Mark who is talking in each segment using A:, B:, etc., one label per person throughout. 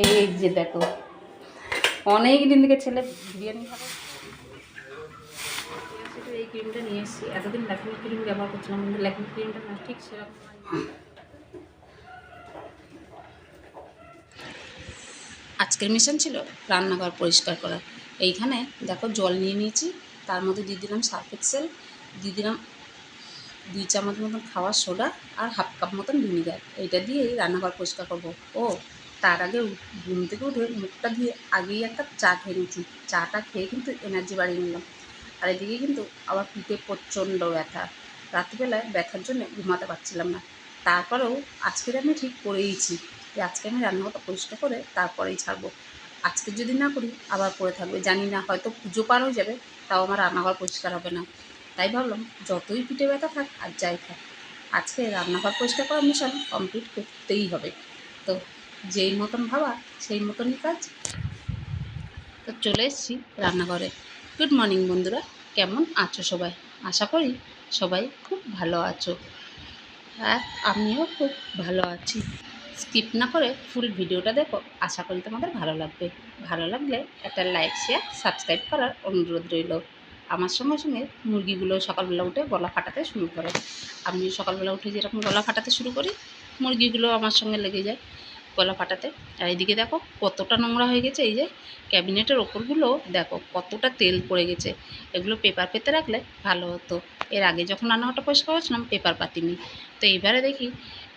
A: এই যে দেখো, অনেক দিন থেকে ছেলে বিরিয়ানি খাবে। এই ক্রিমটা নিয়ে এসেছি। এতদিন ল্যাকমি ক্রিম ব্যবহার করছিলাম, কিন্তু ল্যাকমি ক্রিমটা না, ঠিক সেরকম আজকের মিশন ছিল রান্নাঘর পরিষ্কার করা। এইখানে দেখো জল নিয়ে নিয়েছি, তার মধ্যে দিয়ে দিলাম সার্ফ এক্সেল, দিয়ে দিলাম দুই চামচ মতন খাওয়ার সোডা আর হাফ কাপ মতন ভিনিগার। এইটা দিয়েই রান্নাঘর পরিষ্কার করব। ও, তার আগে ঘুম থেকে উঠে মুখটা ধুয়ে আগেই একটা চা খেয়ে নিয়েছি। চাটা খেয়ে কিন্তু এনার্জি বাড়িয়ে নিলাম। আর এদিকে কিন্তু আবার পিঠে প্রচণ্ড ব্যথা। রাত্রিবেলায় ব্যথার জন্য ঘুমাতে পারছিলাম না। তারপরেও আজকের আমি ঠিক করেইছি। যে আজকে আমি রান্নাঘরটা পরিষ্কার করে তারপরেই ছাড়বো। আজকে যদি না করি, আবার পড়ে থাকবে। জানি না, হয়তো পুজো পার হয়ে যাবে, তাও আমার রান্নাঘর পরিষ্কার হবে না। তাই ভাবলাম যতই পিঠে ব্যথা থাক আর যাই থাক, আজকে রান্নাঘর পরিষ্কার করার মিশন কমপ্লিট করতেই হবে। তো যেই মতন ভাবা, সেই মতনই কাজ। তো চলে এসেছি রান্নাঘরে। গুড মর্নিং বন্ধুরা, কেমন আছো সবাই? আশা করি সবাই খুব ভালো আছো। আর আমিও খুব ভালো আছি। স্কিপ না করে ফুল ভিডিওটা দেখো, আশা করি তোমাদের ভালো লাগবে। ভালো লাগলে একটা লাইক শেয়ার সাবস্ক্রাইব করার অনুরোধ রইল। আমার সঙ্গে সঙ্গে মুরগিগুলো সকালবেলা উঠে গলা ফাটাতে শুরু করে। আমি সকালবেলা উঠে যেরকম গলা ফাটাতে শুরু করি, মুরগিগুলো আমার সঙ্গে লেগে যায় গলা ফাটাতে। আর এইদিকে দেখো কতটা নোংরা হয়ে গেছে, এই যে ক্যাবিনেটের ওপরগুলো দেখো কতটা তেল পড়ে গেছে। এগুলো পেপার পেতে রাখলে ভালো হতো। এর আগে যখন রান্নাঘরটা পরিষ্কার করেছিলাম, পেপার পাতিনি। তো এইবারে দেখি,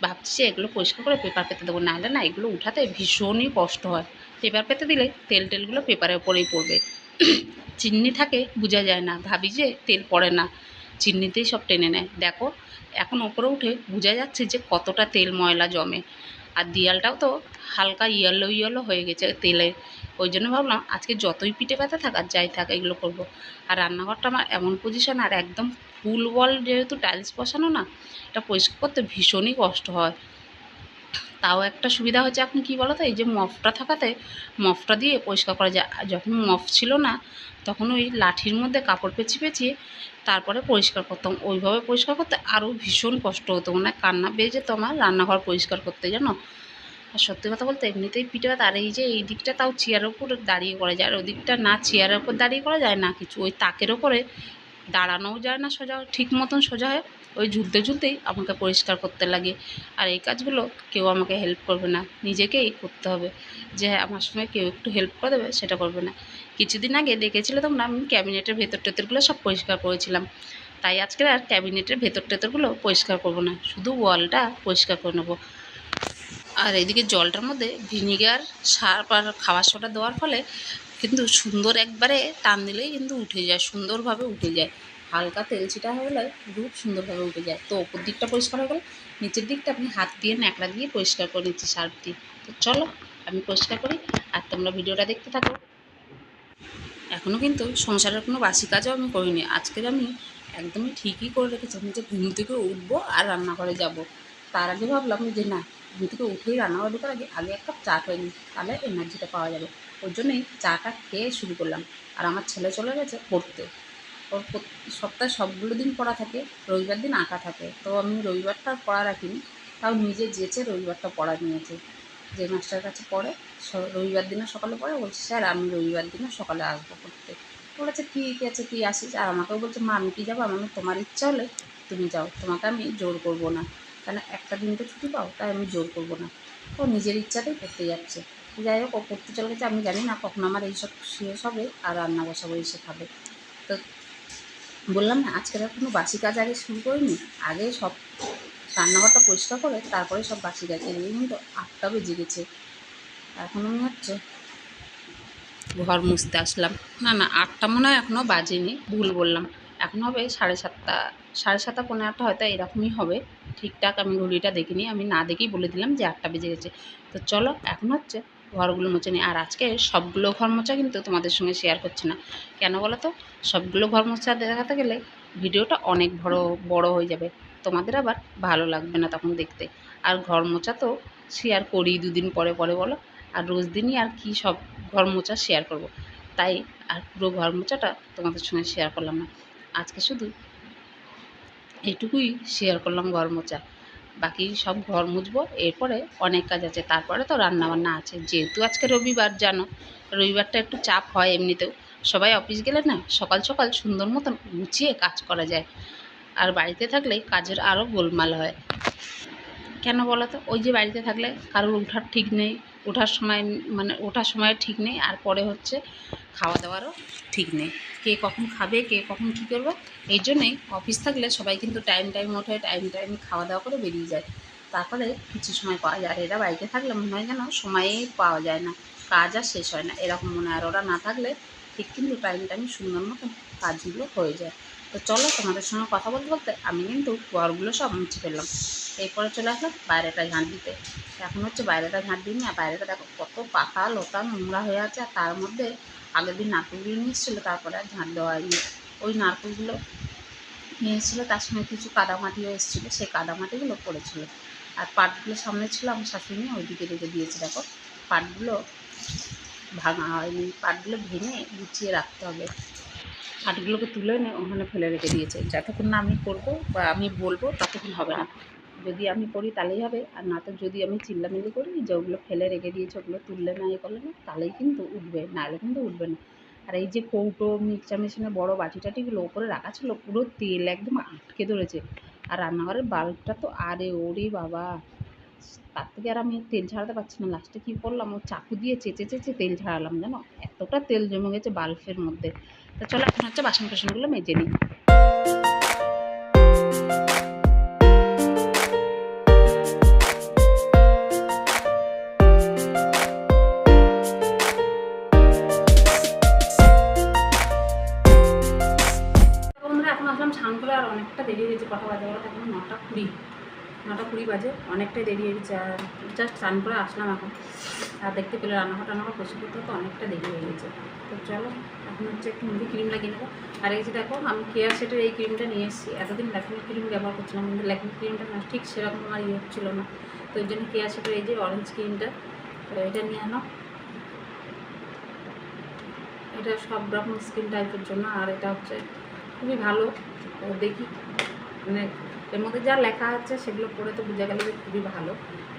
A: ভাবছি এগুলো পরিষ্কার করে পেপার পেতে দেবো। নাহলে না এগুলো উঠাতে ভীষণই কষ্ট হয়। পেপার পেতে দিলে তেল টেলগুলো পেপারের ওপরেই পড়বে। চিমনি থাকে, বোঝা যায় না। ভাবি যে তেল পড়ে না। চিমনিতেই সব টেনে নেয়। দেখো, এখন ওপরে উঠে বোঝা যাচ্ছে যে কতটা তেল ময়লা জমে। আর দিয়ালটাও তো হালকা ইয়েলো ইয়েলো হয়ে গেছে তেলে। ওই জন্য ভাবলাম, আজকে যতই পিঠে ব্যথা থাক আর যাই থাক, এগুলো করব। আর রান্নাঘরটা আমার এমন পজিশন আর একদম ফুল ওয়াল যেহেতু টাইলস বসানো না, এটা পরিষ্কার করতে ভীষণই কষ্ট হয়। তাও একটা সুবিধা হচ্ছে এখন কি বলো তো এই যে মফটা থাকাতে, মফটা দিয়ে পরিষ্কার করা যায়। যখন মফ ছিল না, তখন ওই লাঠির মধ্যে কাপড় পেঁচিয়ে পেঁচিয়ে তারপরে পরিষ্কার করতাম। ওইভাবে পরিষ্কার করতে আরও ভীষণ কষ্ট হতো। মানে কান্না বেয়ে যেত আমার, রান্নাঘর পরিষ্কার করতে, জানো? আর সত্যি কথা বলতে এমনিতেই পিঠে ব্যথা আর এই যে এই দিকটা তাও চেয়ারের উপর দাঁড়িয়ে করা যায়। আর ওই দিকটা না, চেয়ারের উপর দাঁড়িয়ে করা যায় না, কিছু ওই তাকের ওপরে দাঁড়ানোও যায় না সোজা, ঠিক মতন সোজা হয়ে ওই ঝুলতে ঝুলতেই আমাকে পরিষ্কার করতে লাগে। আর এই কাজগুলো কেউ আমাকে হেল্প করবে না, নিজেকেই করতে হবে। যে হ্যাঁ আমার সঙ্গে কেউ একটু হেল্প করে দেবে, সেটা করবে না। কিছুদিন আগে দেখেছিলে তোমরা, আমি ক্যাবিনেটের ভেতর টেতরগুলো সব পরিষ্কার করেছিলাম। তাই আজকে আর ক্যাবিনেটের ভেতর টেতরগুলো পরিষ্কার করব না, শুধু ওয়ালটা পরিষ্কার করে নেব। আর এদিকে জলটার মধ্যে ভিনিগার সার আর খাবার সোডা দেওয়ার ফলে কিন্তু সুন্দর একবারে টান দিলেই কিন্তু উঠে যায়, সুন্দরভাবে উঠে যায়। হালকা তেল ছিটা হয়ে গেলে খুব সুন্দরভাবে উঠে যায়। তো ওপর দিকটা পরিষ্কার হয়ে গেলে নিচের দিকটা আপনি হাত দিয়ে ন্যাকড়া দিয়ে পরিষ্কার করে নিচ্ছি সার্ফ দিয়ে তো চলো আমি পরিষ্কার করি আর তোমরা ভিডিওটা দেখতে থাকো। এখনও কিন্তু সংসারের কোনো বাসি কাজও আমি করিনি। আজকের আমি একদমই ঠিকই করে রেখেছিলাম যে ঘুম থেকে উঠবো আর রান্নাঘরে যাব। তার আগে ভাবলাম যে না, ঘুম থেকে উঠেই রান্নাঘর ঢোকার আগে আগে এক কাপ চা খেয়ে নিই, তাহলে এনার্জিটা পাওয়া যাবে। ওই জন্যই চাটা খেয়ে শুরু করলাম। আর আমার ছেলে চলে গেছে পড়তে। ওর সপ্তাহে সবগুলো দিন পড়া থাকে, রবিবার দিন আঁকা থাকে। তো আমি রবিবারটা পড়া রাখিনি, তাও নিজে যেচে রবিবারটা পড়া নিয়েছে। যে মাস্টার কাছে পড়ে রবিবার দিনে সকালে পড়ে, বলছে, স্যার, আমি রবিবার দিনে সকালে আসব পড়তে। বলেছে ঠিক আছে, তুই আসিস। আর আমাকেও বলছে, মা, আমি কি যাব? আমি তোমার ইচ্ছা হলে তুমি যাও, তোমাকে আমি জোর করব না। কেন, একটা দিন তো ছুটি পাও, তাই আমি জোর করব না। ও নিজের ইচ্ছাতেই পড়তে যাচ্ছে। যাই হোক, ও পড়তে চলে গেছে আমি জানি না কখন আমার এইসব শেষ হবে আর রান্না বসাবো, এসে খাবে। তো বললাম না আজকের আর কোনো বাসি কাজ আগে শুরু করিনি, আগে সব রান্নাঘরটা পরিষ্কার করে তারপরে সব বাসি কাজ এই কিন্তু আটটা বেজে গেছে। এখন আমি হচ্ছে ঘর মুছতে আসলাম। না না, আটটা মনে হয় এখনও বাজেনি, ভুল বললাম। এখন হবে সাড়ে সাতটা সাড়ে সাতটা পনেরো আটটা হয়তো এরকমই হবে। ঠিকঠাক আমি ঘড়িটা দেখিনি, আমি না দেখেই বলে দিলাম যে আটটা বেজে গেছে। তো চলো, এখন হচ্ছে ঘরগুলো মুছে নিই আর আজকে সবগুলো ঘর মোছা কিন্তু তোমাদের সঙ্গে শেয়ার করছি না। কেন বলো তো সবগুলো ঘর মোছা দেখাতে গেলে ভিডিওটা অনেক বড় বড় হয়ে যাবে। তোমাদের আবার ভালো লাগবে না তখন দেখতে। আর ঘর মোছা তো শেয়ার করি দুদিন পরে পরে বলো। আর রোজ দিনই আর কি সব ঘর মোছা শেয়ার করব। তাই আর পুরো ঘর মোছাটা তোমাদের সঙ্গে শেয়ার করলাম না। আজকে শুধু এইটুকুই শেয়ার করলাম ঘর মোছা। বাকি সব ঘর মুছবো। এরপরে অনেক কাজ আছে। তারপরে তো রান্না বান্না আছে। যেহেতু আজকে রবিবার, জানো, রবিবারটা একটু চাপ হয় এমনিতেও। সবাই অফিস গেলে না, সকাল সকাল সুন্দর মতন গুছিয়ে কাজ করা যায়। আর বাড়িতে থাকলে কাজের আরও গোলমাল হয়। কেন বলো তো? ওই যে বাড়িতে থাকলে কারোর উঠার ঠিক নেই ওঠার সময় মানে ওঠার সময় ঠিক নেই, আর পরে হচ্ছে খাওয়া দাওয়ারও ঠিক নেই। কে কখন খাবে, কে কখন কী করবে, এই জন্যেই অফিস থাকলে সবাই কিন্তু টাইম টাইম ওঠে, টাইম টাইম খাওয়া দাওয়া করে বেরিয়ে যায়। তারপরে কিছু সময় পাওয়া যায়, আর এরা বাইকে থাকলে মনে হয় যেন সময়েই পাওয়া যায় না। কাজ আর শেষ হয় না। এরকম মনে হয়। আর ওরা না থাকলে ঠিক কিন্তু টাইম টাইম সুন্দর মতো কাজগুলো হয়ে যায়। তো চলো তোমাদের সঙ্গে কথা বলতে বলতে আমি কিন্তু ঘরগুলো সব মুছে ফেললাম। এরপরে চলে আসলাম বাইরেটা ঝাঁট দিতে। এখন হচ্ছে বাইরেটা ঝাঁট দিইনি। আর বাইরেটা দেখো কত পাতা, লতা, নোংরা হয়ে আছে। আর তার মধ্যে আগের দিন নারকেলগুলো নিয়ে এসেছিল, তারপরে আর ঝাঁট দেওয়া হয়নি। ওই নারকেলগুলো নিয়ে এসেছিল, তার সঙ্গে কিছু কাদামাটিও এসেছিল। সেই কাদামাটিগুলো পড়েছিল। আর পাটগুলো সামনে ছিল, আমার শাশুড়ি ওইদিকে রেখে দিয়েছে, দেখো। পাটগুলো ভাঙা হয়নি। পাটগুলো ভেঙে গুছিয়ে রাখতে হবে। পাটগুলোকে তুলে ওখানে ফেলে রেখে দিয়েছে। যতক্ষণ না আমি করব বা আমি বলব, ততক্ষণ হবে না। যদি আমি করি তাহলেই হবে। আর না তো যদি আমি চিল্লামিল্লি করি যে ওগুলো ফেলে রেখে দিয়েছে, ওগুলো তুললে না এ করলে না, তাহলেই কিন্তু উঠবে। নাহলে কিন্তু উঠবে না। আর এই যে কৌটো, মিক্সচার মেশিনে বড় বাটি টাটিগুলো ওপরে রাখা ছিল, পুরো তেল একদম আটকে ধরেছে। আর রান্নাঘরের বাল্বটা তো আরে ওরে বাবা! তার থেকে আর আমি তেল ঝাড়াতে পারছি না। লাস্টে কী করলাম? ও চাকু দিয়ে চেঁচে চেঁচে তেল ঝাড়ালাম, জানো? এতটা তেল জমে গেছে বাল্বের মধ্যে। তো চলো এখন হচ্ছে বাসন টাসনগুলো মেজে নিই। নটা কুড়ি বাজে, অনেকটাই দেরি হয়ে গেছে, আর জাস্ট স্নান করে আসলাম এখন। আর দেখতে পেলে রান্নাঘর টান্নাঘর পরিষ্কার করতে তো অনেকটা দেরি হয়ে গেছে। তো চলো, এখন হচ্ছে একটু মুদি ক্রিম লাগিয়ে নেব। আর এই যে দেখো, আমি কেয়ার সেটের এই ক্রিমটা নিয়ে এসেছি। এতদিন ল্যাকমি ক্রিম ব্যবহার করছিলাম, কিন্তু ল্যাকমি ক্রিমটা না, ঠিক সেরকম আমার ইয়ে হচ্ছিল না। তো ওই জন্য কেয়ার সেটের এই যে অরেঞ্জ ক্রিমটা তো এটা নিয়ে আনো। এটা সব রকম স্কিন টাইপের জন্য, আর এটা হচ্ছে খুবই ভালো। দেখি। মানে এর মধ্যে যা লেখা আছে সেগুলো পড়ে তো বোঝা গেল যে খুবই ভালো।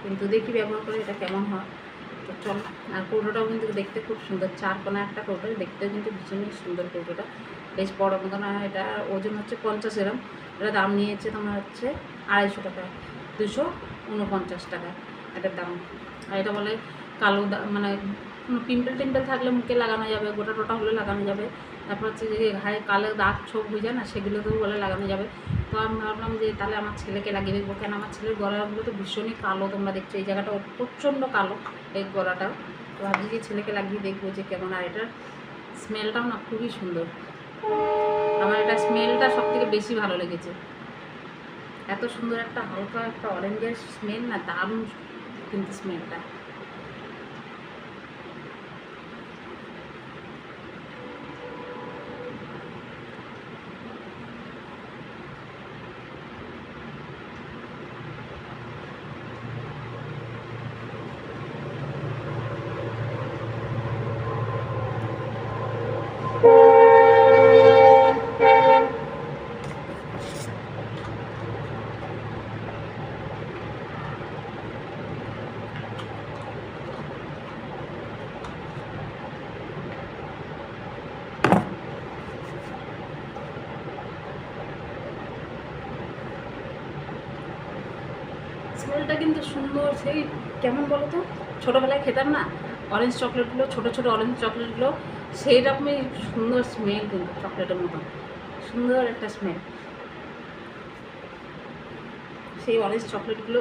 A: কিন্তু দেখি ব্যবহার করে এটা কেমন হয়। তো চল, আর কৌটোটাও কিন্তু দেখতে খুব সুন্দর। চার কোনা একটা কৌটো দেখতে কিন্তু ভীষণই সুন্দর কৌটোটা। বেশ বড় মতন, আর এটা ওজন হচ্ছে পঞ্চাশ গ্রাম। এটা দাম নিয়েছে তোমার হচ্ছে আড়াইশো টাকা দুশো উনপঞ্চাশ টাকা এটার দাম। আর এটা বলে কালো মানে পিম্পল টিম্পল থাকলে মুখে লাগানো যাবে, গোটা টোটা হলে লাগানো যাবে। তারপর হচ্ছে যে ঘায়ে কালো দাগ ছোপ হয়ে যায় না সেগুলোতেও বলে লাগানো যাবে। তো আমি ভাবলাম যে তাহলে আমার ছেলেকে লাগিয়ে দেখব। কেন আমার ছেলের গলাগুলো তো ভীষণই কালো, তোমরা দেখছ, এই জায়গাটা প্রচণ্ড কালো, এই গলাটাও। তো ভাবছি যে ছেলেকে লাগিয়ে দেখব যে কেমন, আর এটার স্মেলটাও না খুবই সুন্দর। আমার এটা স্মেলটা সব থেকে বেশি ভালো লেগেছে। এত সুন্দর একটা হালকা একটা অরেঞ্জের স্মেল না, দারুণ কিন্তু স্মেলটা স্মেলটা কিন্তু সুন্দর, সেই কেমন বলো তো? ছোটোবেলায় খেতাম না অরেঞ্জ চকলেটগুলো, ছোটো ছোটো অরেঞ্জ চকলেটগুলো, সেই রকমই সুন্দর স্মেল কিন্তু চকলেটের মতন সুন্দর একটা স্মেল সেই অরেঞ্জ চকলেটগুলো,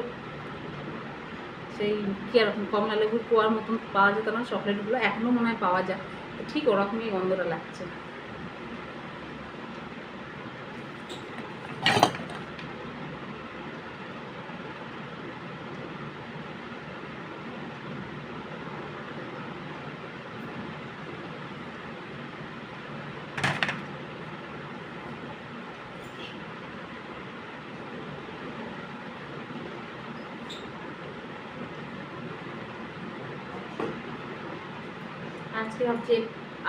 A: সেই কী এরকম কমলা লেবুর কোয়ার মতন পাওয়া যেত না, চকলেটগুলো এখনও মনে হয় পাওয়া যায়। ঠিক ওরকমই গন্ধটা লাগছে। আজকে ভাবছি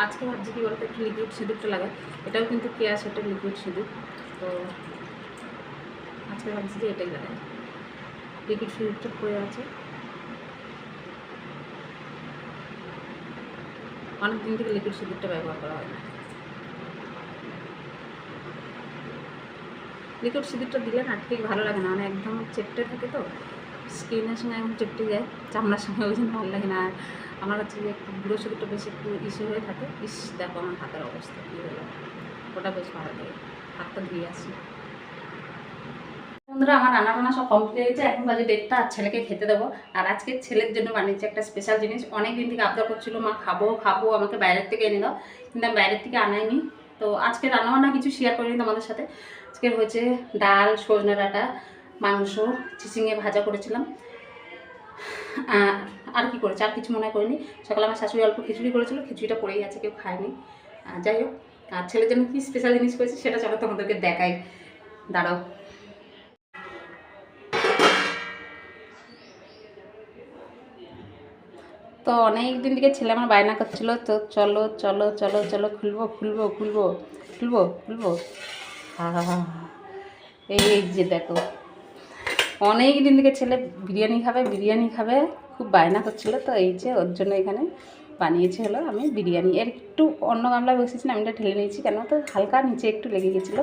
A: আজকে ভাবছি কী বলতো, একটা লিকুইড সিঁদুরটা লাগাই এটাও কিন্তু কেয়া সেটের লিকুইড সিঁদুর। তো আজকে ভাবছি যে এটাই লাগাই। লিকুইড সিঁদুরটা পড়ে আছে। অনেক দিন থেকে লিকুইড সিঁদুরটা ব্যবহার করা হয় লিকুইড সিঁদুরটা দিলে না ঠিক ভালো লাগে না। মানে একদম চেপটে থাকে তো। স্কিনের সঙ্গে একদম চেপটে যায়, চামড়ার সঙ্গে, ওই জন্য ভালো লাগে না। আমার হচ্ছে যে একটু গুঁড়ো সিঁদুরটা বেশি একটু ইসে হয়ে থাকে। ইস দেখো আমার হাতের অবস্থা কী হলো? ওটা বেশ ভালো লাগে। হাতটা ধুয়ে আসি। বন্ধুরা আমার রান্না বান্না সব কমপ্লিট হয়ে গেছে। এখন বাজে ডেটটা আর ছেলেকে খেতে দেবো। আর আজকে ছেলের জন্য বানিয়েছি একটা স্পেশাল জিনিস। অনেক দিন থেকে আবদার করছিল মা খাব খাব আমাকে বাইরের থেকে এনে দাও। কিন্তু আমি বাইরের থেকে আনাইনি। তো আজকে রান্নাবান্না কিছু শেয়ার করিনি তোমাদের সাথে। আজকে হয়েছে ডাল সজনে ডাঁটা মাংস চিচিঙে ভাজা করেছিলাম। আহ, আর কি করেছে? আর কিছু মনে করিনি। সকালে আমার শাশুড়ি অল্প খিচুড়ি করেছিল, খিচুড়িটা পড়েই আছে, কেউ খায়নি। যাই হোক আর ছেলের জন্য কী স্পেশাল জিনিস করেছে সেটা চলো তোমাদেরকে দেখাই। দাঁড়াও। তো অনেক দিন থেকে ছেলে আমার বায়না করছিল, তো চলো চলো চলো চলো, খুলবো খুলবো খুলবো খুলবো খুলবো। এই যে দেখো অনেক দিন থেকে ছেলে বিরিয়ানি খাবে বিরিয়ানি খাবে, খুব বায়না করছিল, তো এই যে ওর জন্য এখানে বানিয়েছে হলো আমি বিরিয়ানি। এর একটু অন্য গামলায় বসেছিলাম আমি এটা ঢেলে নিয়েছি কেন তো হালকা নিচে একটু লেগে গেছিল,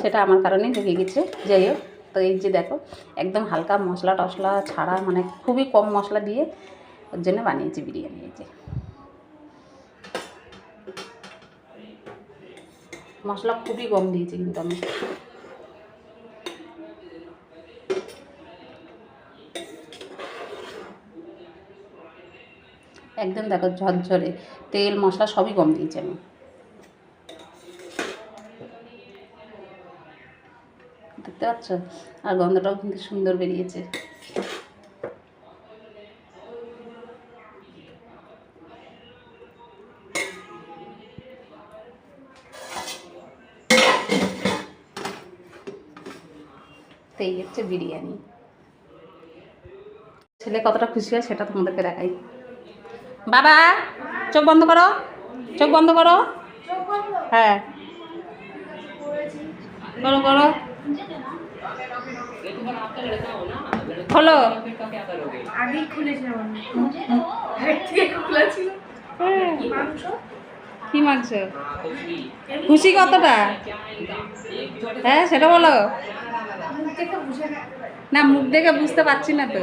A: সেটা আমার কারণেই লেগে গেছে। যাই হোক, তো এই যে দেখো, একদম হালকা মশলা টশলা ছাড়া মানে খুবই কম মশলা দিয়ে ওর জন্য বানিয়েছি বিরিয়ানি, এই যে। মশলা খুবই কম দিয়েছি কিন্তু আমি। একদম দেখো ঝরঝরে, তেল, মশলা সবই কম দিয়েছি আমি। দেখতে পাচ্ছ? আর গন্ধটাও কিন্তু সুন্দর বেরিয়েছে। এই হচ্ছে বিরিয়ানি। ছেলে কতটা খুশি হয় সেটা তোমাদেরকে দেখাই। বাবা চোখ বন্ধ করো চোখ বন্ধ করো। হ্যাঁ। করো করো। খোলো। হ্যাঁ, কি মাংস? খুশি কতটা? হ্যাঁ সেটা বলো। না মুখ দেখে বুঝতে পারছি না তো।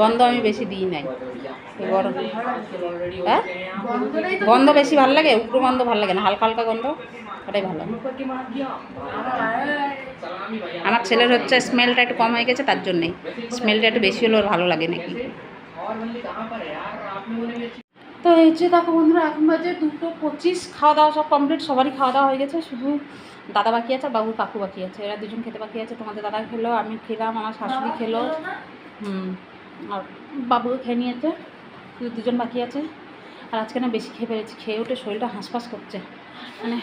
A: গন্ধ আমি বেশি দিই নাই। গরম। হ্যাঁ? গন্ধ বেশি ভালো লাগে উগ্র গন্ধ ভালো লাগে না? হালকা হালকা গন্ধ? ওটাই ভালো।
B: আমার
A: আমার ছেলের হচ্ছে স্মেলটা একটু কম হয়ে গেছে তার জন্যেই। স্মেলটা একটু বেশি হলে ওর ভালো লাগে নাকি? তো এই যে দেখো বন্ধুরা এখন বাজে দুটো পঁচিশ। খাওয়া দাওয়া সব কমপ্লিট সবারই খাওয়া দাওয়া হয়ে গেছে। শুধু দাদা বাকি আছে বাবুর কাকু বাকি আছে এরা দুজন খেতে বাকি আছে তোমাদের দাদা খেলো আমি খেলাম আমার শাশুড়ি খেলো। হুম আর বাবুও খেয়ে নিয়েছে শুধু দুজন বাকি আছে। আর আজকে না বেশি খেয়ে পেরেছি খেয়ে উঠে শরীরটা হাঁসফাঁস করছে। মানে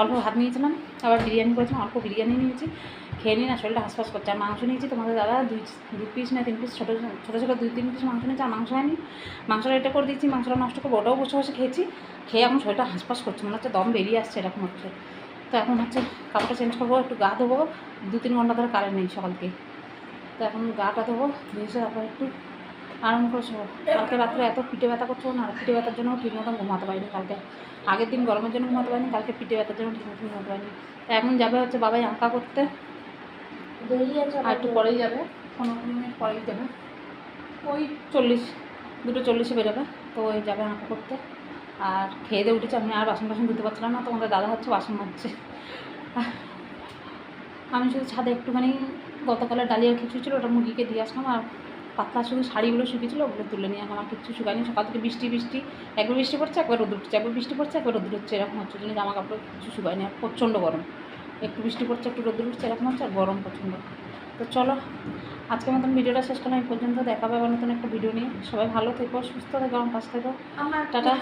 A: অল্প ভাত নিয়েছিলাম আবার বিরিয়ানি করেছিলাম অল্প বিরিয়ানি নিয়েছি খেয়ে নিয়ে না শরীরটা হাঁসফাঁস করছে। আর মাংস নিয়েছি তোমাদের দাদা দুই দু পিস না তিন পিস ছোটো ছোটো ছোটো দুই তিন পিস মাংস নিয়েছে আর মাংস হয়নি। মাংসটা এটা করে দিয়েছি মাংসটা নষ্ট করে ওটাও বসে বসে খেয়েছি খেয়ে এখন শরীরটা হাঁসফাঁস করছে মনে হচ্ছে দম বেরিয়ে আসছে এরকম হচ্ছে। তো এখন হচ্ছে কাপড়টা চেঞ্জ করব একটু গা ধোবো। দু তিন ঘণ্টা ধরে কারেন্ট নেই সকালকে। তো এখন গাটা ধোবো ধুয়ে তারপর একটু আরাম করে শোবো। কালকে রাত্রে এত পিঠে ব্যথা করছ না আর পিঠে ব্যথার জন্য ঠিক মতন ঘুমাতে পারিনি কালকে। আগের দিন গরমের জন্য ঘুমাতে পারিনি কালকে পিঠে ব্যথার জন্য ঠিক মতন ঘুমাতে পারিনি। তো এখন যাবে হচ্ছে বাবাই আঁকা করতে।
B: দেরি আছে
A: আর একটু পরেই যাবে পনেরো মিনিট পরেই যাবে। ওই চল্লিশ দুটো চল্লিশে বেরোবে। তো ওই যাবে আঁকা করতে। আর খেয়ে দিয়ে উঠেছে আমি আর বাসন বাসন ধুতে পারছিলাম না তোমাদের দাদা হচ্ছে বাসন আহ, আমি শুধু ছাদে একটুখানি গতকালের ডালিয়ার খিচুড়ি ছিল ওটা মুরগিকে দিয়ে আসলাম আর পাতলা শুধু শাড়িগুলো শুকিয়েছিল ওগুলো তুলে নিয়ে আমার কিচ্ছু শুকায়নি। সকাল থেকে বৃষ্টি বৃষ্টি একবার বৃষ্টি পড়ছে একবার রোদ উঠছে একবার বৃষ্টি পড়ছে একবার রোদ উঠছে এরকম হচ্ছে জন্য জামা কাপড় কিছু শুকায়নি আর প্রচণ্ড গরম। একটু বৃষ্টি পড়ছে একটু রোদ উঠছে এরকম হচ্ছে আর গরম প্রচণ্ড। তো চলো আজকের মতন ভিডিওটা শেষ করলাম এই পর্যন্ত দেখাবো আবার নতুন একটা ভিডিও নিয়ে। সবাই ভালো থেকো সুস্থ থেকো আমার কাছ থেকো। টাটা।